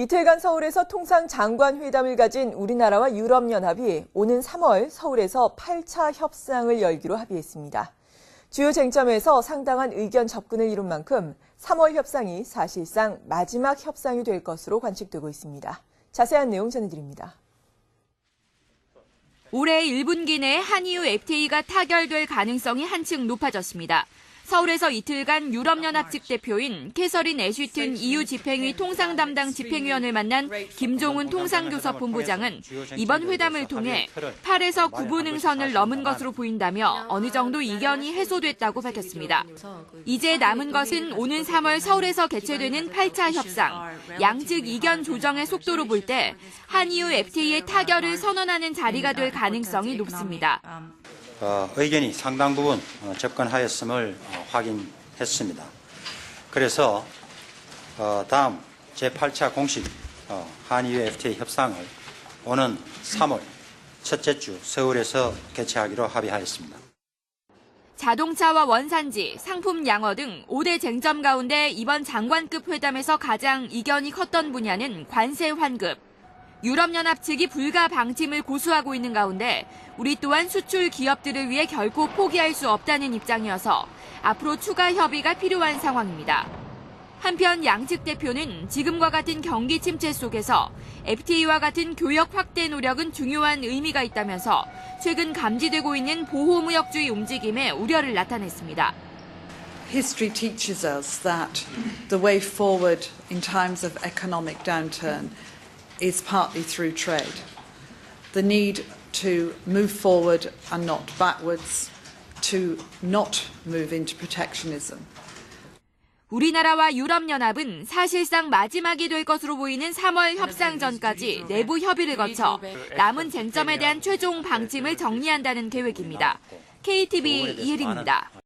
이틀간 서울에서 통상 장관 회담을 가진 우리나라와 유럽연합이 오는 3월 서울에서 8차 협상을 열기로 합의했습니다. 주요 쟁점에서 상당한 의견 접근을 이룬 만큼 3월 협상이 사실상 마지막 협상이 될 것으로 관측되고 있습니다. 자세한 내용 전해드립니다. 올해 1분기 내에 한EU FTA가 타결될 가능성이 한층 높아졌습니다. 서울에서 이틀간 유럽연합 측 대표인 캐서린 애쉬튼 EU 집행위 통상 담당 집행위원을 만난 김종훈 통상교섭 본부장은 이번 회담을 통해 8에서 9분 응선을 넘은 것으로 보인다며 어느 정도 이견이 해소됐다고 밝혔습니다. 이제 남은 것은 오는 3월 서울에서 개최되는 8차 협상, 양측 이견 조정의 속도로 볼 때 한EU FTA의 타결을 선언하는 자리가 될 가능성이 높습니다. 어, 의견이 상당 부분 어, 접근하였음을 어, 확인했습니다. 그래서 어, 다음 제8차 공식 어, 한EU FTA 협상을 오는 3월 첫째 주 서울에서 개최하기로 합의하였습니다. 자동차와 원산지, 상품 양어 등 5대 쟁점 가운데 이번 장관급 회담에서 가장 이견이 컸던 분야는 관세 환급. 유럽연합 측이 불가 방침을 고수하고 있는 가운데 우리 또한 수출 기업들을 위해 결코 포기할 수 없다는 입장이어서 앞으로 추가 협의가 필요한 상황입니다. 한편 양측 대표는 지금과 같은 경기 침체 속에서 FTA와 같은 교역 확대 노력은 중요한 의미가 있다면서 최근 감지되고 있는 보호무역주의 움직임에 우려를 나타냈습니다. History teaches us that the way forward in times of economic downturn is partly through trade. The need to move forward and not backwards, to not move into protectionism. 우리나라와 유럽연합은 사실상 마지막이 될 것으로 보이는 3월 협상 전까지 내부 협의를 거쳐 남은 쟁점에 대한 최종 방침을 정리한다는 계획입니다. KTV 이혜리입니다.